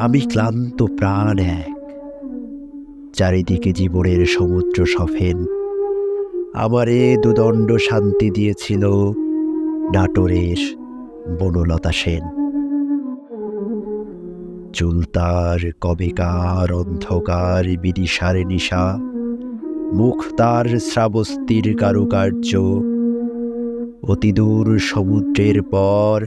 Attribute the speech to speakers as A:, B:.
A: আমি ক্লান্ত প্রাণ এক। চারিদিকে জীবনের সমুদ্র সফেন। আমারে দুদণ্ড শান্তি দিয়েছিল নাটোরের বনলতা সেন। চুলতার কবেকার অন্ধকার বিদিশার নিশা। মুখ তার শ্রাবস্তির কারুকার্য। অতিদূর সমুদ্রের পর